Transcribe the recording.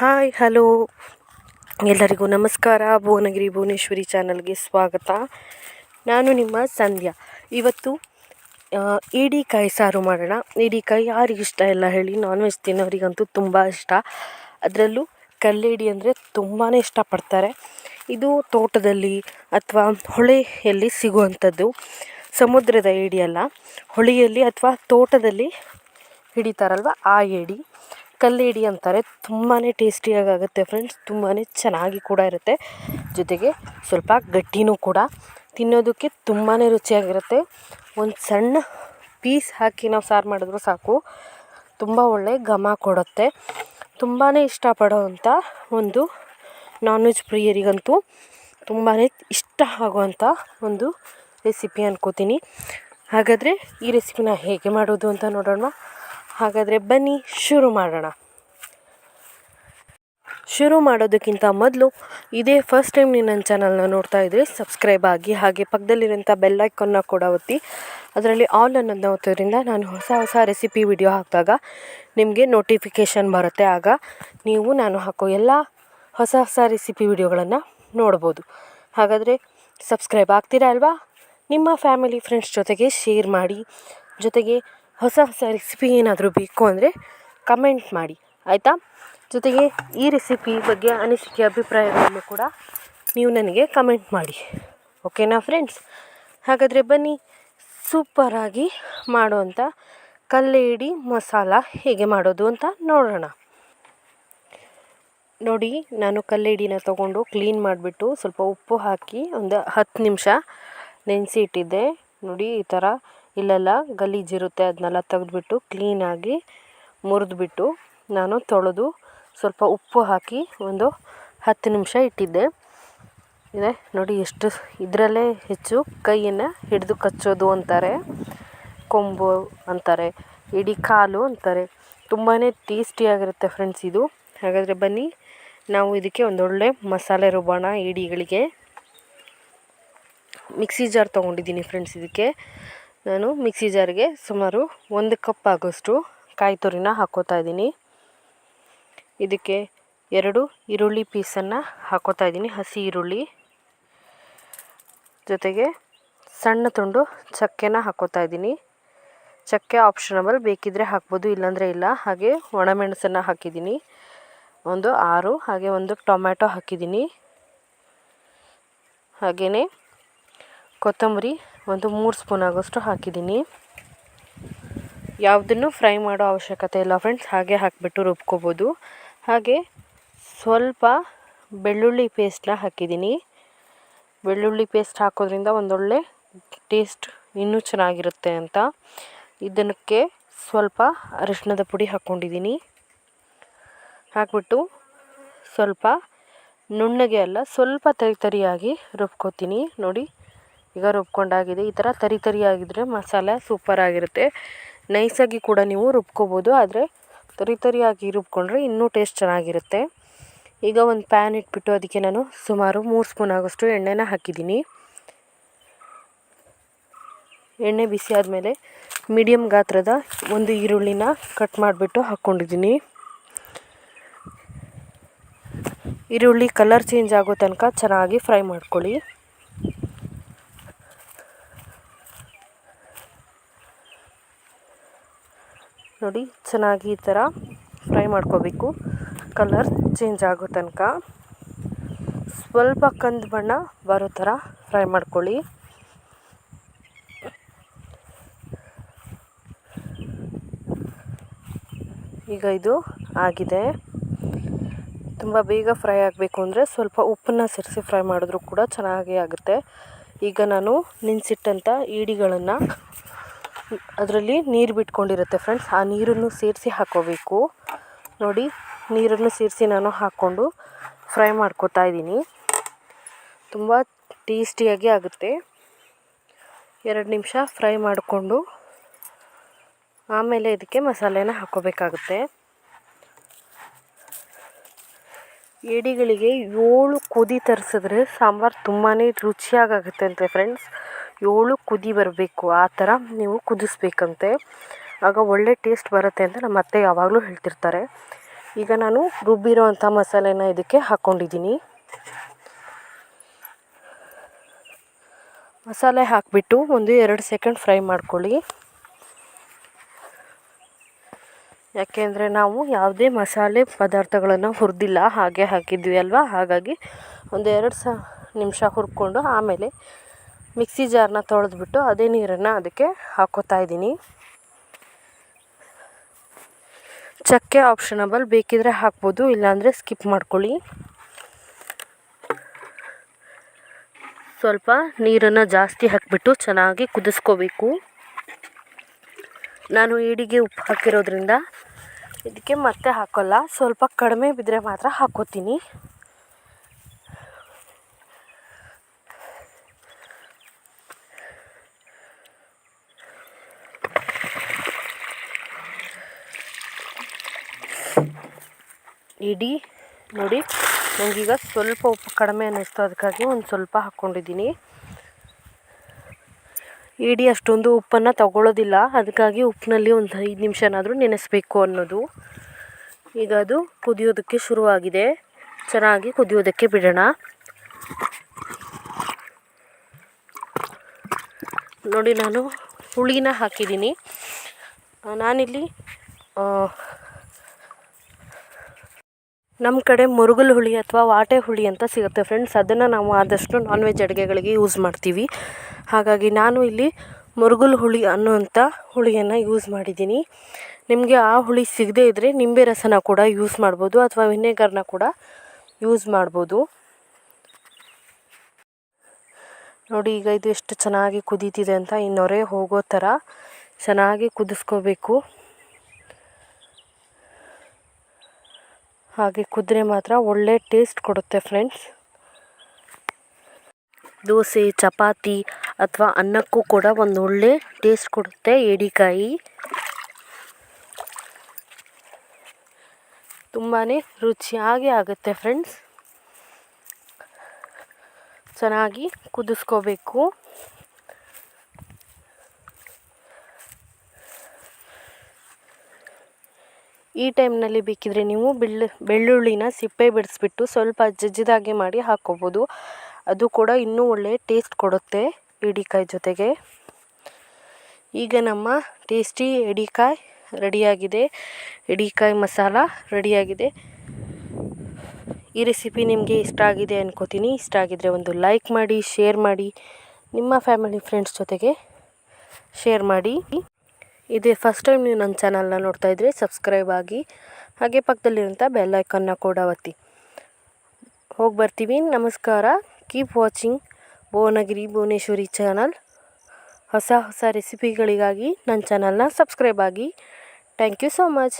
Hi, hello. ಎಲ್ಲರಿಗೂ ನಮಸ್ಕಾರ. ಭುವನಗಿರಿ ಭುವನೇಶ್ವರಿ ಚಾನಲ್ಗೆ ಸ್ವಾಗತ. ನಾನು ನಿಮ್ಮ ಸಂಧ್ಯಾ. ಇವತ್ತು ಏಡಿಕಾಯಿ ಸಾರು ಮಾಡೋಣ. ಏಡಿಕಾಯಿ ಯಾರಿಗೆ ಇಷ್ಟ ಇಲ್ಲ ಹೇಳಿ ನಾನ್ ವೆಜ್ ತಿನ್ನೋರಿಗಂತೂ ತುಂಬ ಇಷ್ಟ. ಅದರಲ್ಲೂ ಕಲ್ಲೇಡಿ ಅಂದರೆ ತುಂಬಾ ಇಷ್ಟಪಡ್ತಾರೆ. ಇದು ತೋಟದಲ್ಲಿ ಅಥವಾ ಹೊಳೆಯಲ್ಲಿ ಸಿಗುವಂಥದ್ದು. ಸಮುದ್ರದ ಏಡಿಯಲ್ಲ ಹೊಳೆಯಲ್ಲಿ ಅಥವಾ ತೋಟದಲ್ಲಿ ಹಿಡಿತಾರಲ್ವ ಆ ಏಡಿ. ಕಲ್ಲೇಡಿ ಅಂತಾರೆ. ತುಂಬಾ ಟೇಸ್ಟಿಯಾಗಿ ಆಗುತ್ತೆ ಫ್ರೆಂಡ್ಸ್ ತುಂಬಾ ಚೆನ್ನಾಗಿ ಕೂಡ ಇರುತ್ತೆ. ಜೊತೆಗೆ ಸ್ವಲ್ಪ ಗಟ್ಟಿನೂ ಕೂಡ. ತಿನ್ನೋದಕ್ಕೆ ತುಂಬಾ ರುಚಿಯಾಗಿರುತ್ತೆ. ಒಂದು ಸಣ್ಣ ಪೀಸ್ ಹಾಕಿ ನಾವು ಸಾರು ಮಾಡಿದ್ರು ಸಾಕು. ತುಂಬ ಒಳ್ಳೆ ಘಮ ಕೊಡುತ್ತೆ. ತುಂಬಾ ಇಷ್ಟಪಡೋವಂಥ ಒಂದು ನಾನ್ ವೆಜ್ ಪ್ರಿಯರಿಗಂತೂ ತುಂಬಾ ಇಷ್ಟ ಆಗುವಂಥ ಒಂದು ರೆಸಿಪಿ ಅನ್ಕೋತೀನಿ. ಹಾಗಾದರೆ ಈ ರೆಸಿಪಿನ ಹೇಗೆ ಮಾಡೋದು ಅಂತ ನೋಡೋಣ. ಹಾಗಾದರೆ ಬನ್ನಿ ಶುರು ಮಾಡೋಣ. ಶುರು ಮಾಡೋದಕ್ಕಿಂತ ಮೊದಲು ಇದೇ ಫಸ್ಟ್ ಟೈಮ್ ನೀವು ನನ್ನ ಚಾನಲ್ನ ನೋಡ್ತಾ ಇದ್ರೆ ಸಬ್ಸ್ಕ್ರೈಬ್ ಆಗಿ ಹಾಗೆ ಪಕ್ಕದಲ್ಲಿರೋಂಥ ಬೆಲ್ಲೈಕನ್ನ ಕೂಡ ಒತ್ತಿ. ಅದರಲ್ಲಿ ಆಲ್ ಅನ್ನೋದನ್ನ ಒತ್ತೋದ್ರಿಂದ ನಾನು ಹೊಸ ಹೊಸ ರೆಸಿಪಿ ವಿಡಿಯೋ ಹಾಕಿದಾಗ ನಿಮಗೆ ನೋಟಿಫಿಕೇಷನ್ ಬರುತ್ತೆ. ಆಗ ನೀವು ನಾನು ಹಾಕೋ ಎಲ್ಲ ಹೊಸ ಹೊಸ ರೆಸಿಪಿ ವಿಡಿಯೋಗಳನ್ನು ನೋಡ್ಬೋದು. ಹಾಗಾದರೆ ಸಬ್ಸ್ಕ್ರೈಬ್ ಆಗ್ತೀರಾ ಅಲ್ವಾ? ನಿಮ್ಮ ಫ್ಯಾಮಿಲಿ ಫ್ರೆಂಡ್ಸ್ ಜೊತೆಗೆ ಶೇರ್ ಮಾಡಿ. ಜೊತೆಗೆ ಹೊಸ ಹೊಸ ರೆಸಿಪಿ ಏನಾದರೂ ಬೇಕು ಅಂದರೆ ಕಮೆಂಟ್ ಮಾಡಿ, ಆಯಿತಾ? ಜೊತೆಗೆ ಈ ರೆಸಿಪಿ ಬಗ್ಗೆ ಅನಿಸಿಕೆ, ಅಭಿಪ್ರಾಯಗಳನ್ನು ಕೂಡ ನೀವು ನನಗೆ ಕಮೆಂಟ್ ಮಾಡಿ ಓಕೆನಾ ಫ್ರೆಂಡ್ಸ್ ಹಾಗಾದರೆ ಬನ್ನಿ ಸೂಪರಾಗಿ ಮಾಡುವಂಥ ಕಲ್ಲೇಡಿ ಮಸಾಲ ಹೇಗೆ ಮಾಡೋದು ಅಂತ ನೋಡೋಣ. ನೋಡಿ, ನಾನು ಕಲ್ಲೇಡಿನ ತಗೊಂಡು ಕ್ಲೀನ್ ಮಾಡಿಬಿಟ್ಟು ಸ್ವಲ್ಪ ಉಪ್ಪು ಹಾಕಿ ಒಂದು ಹತ್ತು ನಿಮಿಷ ನೆನೆಸಿ ಇಟ್ಟಿದ್ದೆ ನೋಡಿ, ಈ ಥರ ಇಲ್ಲೆಲ್ಲ ಗಲೀಜಿರುತ್ತೆ ಅದನ್ನೆಲ್ಲ ತೆಗೆದ್ಬಿಟ್ಟು ಕ್ಲೀನಾಗಿ ಮುರಿದ್ಬಿಟ್ಟು ನಾನು ತೊಳೆದು ಸ್ವಲ್ಪ ಉಪ್ಪು ಹಾಕಿ ಒಂದು ಹತ್ತು ನಿಮಿಷ ಇಟ್ಟಿದ್ದೆ. ಇದೆ, ನೋಡಿ ಎಷ್ಟು ಇದರಲ್ಲೇ ಹೆಚ್ಚು ಕೈಯನ್ನು ಹಿಡಿದು ಕಚ್ಚೋದು ಅಂತಾರೆ, ಕೊಂಬು ಅಂತಾರೆ, ಇಡೀ ಕಾಲು ಅಂತಾರೆ. ತುಂಬಾ ಟೇಸ್ಟಿಯಾಗಿರುತ್ತೆ ಫ್ರೆಂಡ್ಸ್ ಇದು. ಹಾಗಾದರೆ ಬನ್ನಿ, ನಾವು ಇದಕ್ಕೆ ಒಂದೊಳ್ಳೆ ಮಸಾಲೆ ರುಬ್ಬೋಣ ಇಡಿಗಳಿಗೆ. ಮಿಕ್ಸಿ ಜಾರ್ ತೊಗೊಂಡಿದ್ದೀನಿ ಫ್ರೆಂಡ್ಸ್ ಇದಕ್ಕೆ. ನಾನು ಮಿಕ್ಸಿ ಜಾರಿಗೆ ಸುಮಾರು ಒಂದು ಕಪ್ ಆಗೋಷ್ಟು ಕಾಯಿ ತುರಿನ ಹಾಕ್ಕೋತಾ ಇದ್ದೀನಿ. ಇದಕ್ಕೆ ಎರಡು ಈರುಳ್ಳಿ ಪೀಸನ್ನು ಹಾಕ್ಕೋತಾ ಇದ್ದೀನಿ, ಹಸಿ ಈರುಳ್ಳಿ. ಜೊತೆಗೆ ಸಣ್ಣ ತುಂಡು ಚಕ್ಕೆನ ಹಾಕ್ಕೋತಾ ಇದ್ದೀನಿ. ಚಕ್ಕೆ ಆಪ್ಷನಬಲ್ ಬೇಕಿದ್ದರೆ ಹಾಕ್ಬೋದು, ಇಲ್ಲಾಂದರೆ ಇಲ್ಲ. ಹಾಗೆ ಒಣಮೆಣಸನ್ನು ಹಾಕಿದ್ದೀನಿ. ಒಂದು ಆರು, ಹಾಗೆ ಒಂದು ಟೊಮ್ಯಾಟೊ ಹಾಕಿದ್ದೀನಿ. ಹಾಗೆಯೇ ಕೊತ್ತಂಬರಿ ಒಂದು ಮೂರು ಸ್ಪೂನ್ ಆಗೋಷ್ಟು ಹಾಕಿದ್ದೀನಿ. ಯಾವುದನ್ನು ಫ್ರೈ ಮಾಡೋ ಅವಶ್ಯಕತೆ ಇಲ್ಲ ಫ್ರೆಂಡ್ಸ್, ಹಾಗೆ ಹಾಕಿಬಿಟ್ಟು ರುಬ್ಕೋಬೋದು. ಹಾಗೆ ಸ್ವಲ್ಪ ಬೆಳ್ಳುಳ್ಳಿ ಪೇಸ್ಟನ್ನ ಹಾಕಿದ್ದೀನಿ. ಬೆಳ್ಳುಳ್ಳಿ ಪೇಸ್ಟ್ ಹಾಕೋದ್ರಿಂದ ಒಂದೊಳ್ಳೆ ಟೇಸ್ಟ್ ಇನ್ನೂ ಚೆನ್ನಾಗಿರುತ್ತೆ ಅಂತ. ಇದಕ್ಕೆ ಸ್ವಲ್ಪ ಅರಿಶಿಣದ ಪುಡಿ ಹಾಕ್ಕೊಂಡಿದ್ದೀನಿ. ಹಾಕ್ಬಿಟ್ಟು ಸ್ವಲ್ಪ ನುಣ್ಣಗೆ ಅಲ್ಲ, ಸ್ವಲ್ಪ ತರಿ ತರಿಯಾಗಿ ರುಬ್ಕೋತೀನಿ. ನೋಡಿ ಈಗ ರುಬ್ಕೊಂಡಾಗಿದೆ. ಈ ಥರ ತರಿ ತರಿಯಾಗಿದ್ದರೆ ಮಸಾಲೆ ಸೂಪರಾಗಿರುತ್ತೆ ನೈಸಾಗಿ ಕೂಡ ನೀವು ರುಬ್ಕೋಬೋದು. ಆದರೆ ತರಿ ತರಿಯಾಗಿ ರುಬ್ಕೊಂಡ್ರೆ ಇನ್ನೂ ಟೇಸ್ಟ್ ಚೆನ್ನಾಗಿರುತ್ತೆ. ಈಗ ಒಂದು ಪ್ಯಾನ್ ಇಟ್ಬಿಟ್ಟು ಅದಕ್ಕೆ ನಾನು ಸುಮಾರು ಮೂರು ಸ್ಪೂನ್ ಆಗೋಷ್ಟು ಎಣ್ಣೆನ ಹಾಕಿದ್ದೀನಿ. ಎಣ್ಣೆ ಬಿಸಿ ಆದಮೇಲೆ ಮೀಡಿಯಮ್ ಗಾತ್ರದ ಒಂದು ಈರುಳ್ಳಿನ ಕಟ್ ಮಾಡಿಬಿಟ್ಟು ಹಾಕ್ಕೊಂಡಿದ್ದೀನಿ. ಈರುಳ್ಳಿ ಕಲರ್ ಚೇಂಜ್ ಆಗೋ ತನಕ ಚೆನ್ನಾಗಿ ಫ್ರೈ ಮಾಡ್ಕೊಳ್ಳಿ. ನೋಡಿ, ಚೆನ್ನಾಗಿ ಈ ಥರ ಫ್ರೈ ಮಾಡ್ಕೋಬೇಕು. ಕಲರ್ ಚೇಂಜ್ ಆಗೋ ತನಕ ಸ್ವಲ್ಪ ಕಂದು ಬಣ್ಣ ಬರೋ ಥರ ಫ್ರೈ ಮಾಡ್ಕೊಳ್ಳಿ. ಈಗ ಇದು ಆಗಿದೆ. ತುಂಬ ಬೇಗ ಫ್ರೈ ಆಗಬೇಕು ಅಂದರೆ ಸ್ವಲ್ಪ ಉಪ್ಪನ್ನು ಸೇರಿಸಿ ಫ್ರೈ ಮಾಡಿದ್ರೂ ಕೂಡ ಚೆನ್ನಾಗಿ ಆಗುತ್ತೆ. ಈಗ ನಾನು ನೆನೆಸಿಟ್ಟಂಥ ಈಡಿಗಳನ್ನು ಅದರಲ್ಲಿ ನೀರು ಬಿಟ್ಕೊಂಡಿರುತ್ತೆ ಫ್ರೆಂಡ್ಸ್. ಆ ನೀರನ್ನು ಸೇರಿಸಿ ಹಾಕ್ಕೋಬೇಕು ನೋಡಿ, ನೀರನ್ನು ಸೇರಿಸಿ ನಾನು ಹಾಕ್ಕೊಂಡು ಫ್ರೈ ಮಾಡ್ಕೋತಾ ಇದ್ದೀನಿ. ತುಂಬ ಟೇಸ್ಟಿಯಾಗಿ ಆಗುತ್ತೆ. ಎರಡು ನಿಮಿಷ ಫ್ರೈ ಮಾಡಿಕೊಂಡು ಆಮೇಲೆ ಇದಕ್ಕೆ ಮಸಾಲೆನ ಹಾಕ್ಕೋಬೇಕಾಗುತ್ತೆ ಏಡಿಗಳಿಗೆ ಏಳು ಕುದಿ ತರಿಸಿದ್ರೆ ಸಾಂಬಾರು ತುಂಬಾ ರುಚಿಯಾಗುತ್ತೆ ಅಂತೆ ಫ್ರೆಂಡ್ಸ್. ಏಳು ಕುದಿ ಬರಬೇಕು, ಆ ಥರ ನೀವು ಕುದಿಸ್ಬೇಕಂತೆ. ಆಗ ಒಳ್ಳೆ ಟೇಸ್ಟ್ ಬರುತ್ತೆ ಅಂತ ನಮ್ಮ ಅತ್ತೆ ಯಾವಾಗಲೂ ಹೇಳ್ತಿರ್ತಾರೆ. ಈಗ ನಾನು ರುಬ್ಬಿರೋ ಅಂಥ ಮಸಾಲೆನ ಇದಕ್ಕೆ ಹಾಕ್ಕೊಂಡಿದ್ದೀನಿ ಮಸಾಲೆ ಹಾಕಿಬಿಟ್ಟು ಒಂದು ಎರಡು ಸೆಕೆಂಡ್ ಫ್ರೈ ಮಾಡ್ಕೊಳ್ಳಿ. ಯಾಕೆಂದರೆ ನಾವು ಯಾವುದೇ ಮಸಾಲೆ ಪದಾರ್ಥಗಳನ್ನು ಹುರಿದಿಲ್ಲ, ಹಾಗೆ ಹಾಕಿದ್ವಿ ಅಲ್ವಾ? ಹಾಗಾಗಿ ಒಂದು ಎರಡು ಸ, ನಿಮಿಷ ಹುರ್ಕೊಂಡು ಆಮೇಲೆ ಮಿಕ್ಸಿ ಜಾರನ್ನ ತೊಳೆದ್ಬಿಟ್ಟು ಅದೇ ನೀರನ್ನು ಅದಕ್ಕೆ ಹಾಕೋತಾ ಇದ್ದೀನಿ. ಚಕ್ಕೆ ಆಪ್ಷನಬಲ್ ಬೇಕಿದ್ರೆ ಹಾಕ್ಬೋದು, ಇಲ್ಲಾಂದರೆ ಸ್ಕಿಪ್ ಮಾಡ್ಕೊಳ್ಳಿ. ಸ್ವಲ್ಪ ನೀರನ್ನು ಜಾಸ್ತಿ ಹಾಕಿಬಿಟ್ಟು ಚೆನ್ನಾಗಿ ಕುದಿಸ್ಕೋಬೇಕು. ನಾನು ಏಡಿಗೆ ಉಪ್ಪು ಹಾಕಿರೋದ್ರಿಂದ ಇದಕ್ಕೆ ಮತ್ತೆ ಹಾಕೋಲ್ಲ, ಸ್ವಲ್ಪ ಕಡಿಮೆ ಬಿದ್ದರೆ ಮಾತ್ರ ಹಾಕೋತೀನಿ. ಇಡೀ, ನೋಡಿ. ನನಗೀಗ ಸ್ವಲ್ಪ ಉಪ್ಪು ಕಡಿಮೆ ಅನ್ನಿಸ್ತು. ಅದಕ್ಕಾಗಿ ಒಂದು ಸ್ವಲ್ಪ ಹಾಕ್ಕೊಂಡಿದ್ದೀನಿ. ಇಡೀ ಅಷ್ಟೊಂದು ಉಪ್ಪನ್ನು ತಗೊಳ್ಳೋದಿಲ್ಲ ಅದಕ್ಕಾಗಿ ಉಪ್ಪಿನಲ್ಲಿ ಒಂದು ಐದು ನಿಮಿಷನಾದರೂ ನೆನೆಸಬೇಕು ಅನ್ನೋದು. ಈಗ ಅದು ಕುದಿಯೋದಕ್ಕೆ ಶುರುವಾಗಿದೆ. ಚೆನ್ನಾಗಿ ಕುದಿಯೋದಕ್ಕೆ ಬಿಡೋಣ. ನೋಡಿ, ನಾನು ಹುಳಿನ ಹಾಕಿದ್ದೀನಿ. ನಾನಿಲ್ಲಿ ನಮ್ಮ ಕಡೆ ಮುರುಗಲ್ ಹುಳಿ ಅಥವಾ ವಾಟೆ ಹುಳಿ ಅಂತ ಸಿಗುತ್ತೆ ಫ್ರೆಂಡ್ಸ್ ಅದನ್ನು ನಾವು ಆದಷ್ಟು ನಾನ್ ವೆಜ್ ಅಡುಗೆಗಳಿಗೆ ಯೂಸ್ ಮಾಡ್ತೀವಿ. ಹಾಗಾಗಿ ನಾನು ಇಲ್ಲಿ ಮುರುಗಲ್ ಹುಳಿ ಅನ್ನುವಂಥ ಹುಳಿಯನ್ನು ಯೂಸ್ ಮಾಡಿದ್ದೀನಿ. ನಿಮಗೆ ಆ ಹುಳಿ ಸಿಗದೇ ಇದ್ದರೆ ನಿಂಬೆ ರಸನ ಕೂಡ ಯೂಸ್ ಮಾಡ್ಬೋದು ಅಥವಾ ವಿನೆಗರ್ನ ಕೂಡ ಯೂಸ್ ಮಾಡ್ಬೋದು. ನೋಡಿ, ಈಗ ಇದು ಎಷ್ಟು ಚೆನ್ನಾಗಿ ಕುದೀತಿದೆ ಅಂತ ಈ ಹೋಗೋ ಥರ ಚೆನ್ನಾಗಿ ಕುದಿಸ್ಕೋಬೇಕು. ಹಾಗೆ ಕುದ್ರೆ ಮಾತ್ರ ಒಳ್ಳೆ ಟೇಸ್ಟ್ ಕೊಡುತ್ತೆ ಫ್ರೆಂಡ್ಸ್ ದೋಸೆ, ಚಪಾತಿ ಅಥವಾ ಅನ್ನಕ್ಕೂ ಕೂಡ ಒಂದು ಒಳ್ಳೆ ಟೇಸ್ಟ್ ಕೊಡುತ್ತೆ ಏಡಿಕಾಯಿ. ತುಂಬಾ ರುಚಿಯಾಗಿ ಆಗುತ್ತೆ ಫ್ರೆಂಡ್ಸ್ ಚೆನ್ನಾಗಿ ಕುದಿಸ್ಕೋಬೇಕು. ಈ ಟೈಮ್ನಲ್ಲಿ ಬೇಕಿದ್ರೆ ನೀವು ಬೆಳ್ಳು, ಬೆಳ್ಳುಳ್ಳಿನ ಸಿಪ್ಪೆ ಬಿಡಿಸ್ಬಿಟ್ಟು ಸ್ವಲ್ಪ ಜಜ್ಜಿದಾಗೆ ಮಾಡಿ ಹಾಕ್ಕೋಬೋದು. ಅದು ಕೂಡ ಇನ್ನೂ ಒಳ್ಳೆಯ ಟೇಸ್ಟ್ ಕೊಡುತ್ತೆ ಎಡಿಕಾಯಿ ಜೊತೆಗೆ. ಈಗ ನಮ್ಮ ಟೇಸ್ಟಿ ಎಡಿಕಾಯಿ ರೆಡಿಯಾಗಿದೆ. ಎಡಿಕಾಯಿ ಮಸಾಲ ರೆಡಿಯಾಗಿದೆ. ಈ ರೆಸಿಪಿ ನಿಮಗೆ ಇಷ್ಟ ಆಗಿದೆ ಅನ್ಕೋತೀನಿ. ಇಷ್ಟ ಆಗಿದರೆ ಒಂದು ಲೈಕ್ ಮಾಡಿ, ಶೇರ್ ಮಾಡಿ, ನಿಮ್ಮ ಫ್ಯಾಮಿಲಿ ಫ್ರೆಂಡ್ಸ್ ಜೊತೆಗೆ ಶೇರ್ ಮಾಡಿ. ಇದೇ ಫಸ್ಟ್ ಟೈಮ್ ನೀವು ನನ್ನ ಚಾನಲ್ನ ನೋಡ್ತಾ ಇದ್ದರೆ ಸಬ್ಸ್ಕ್ರೈಬ್ ಆಗಿ, ಹಾಗೆ ಪಕ್ಕದಲ್ಲಿರುವಂಥ ಬೆಲ್ ಐಕನ್ನ ಕೂಡ ಒತ್ತಿ. ಹೋಗಿ ಬರ್ತೀವಿ. ನಮಸ್ಕಾರ. Keep watching Bhuvanagiri Bhuvaneshwari channel ಹೊಸ ಹೊಸ ರೆಸಿಪಿಗಳಿಗಾಗಿ ನನ್ನ ಚಾನಲ್ನ ಸಬ್ಸ್ಕ್ರೈಬ್ ಆಗಿ. Thank you so much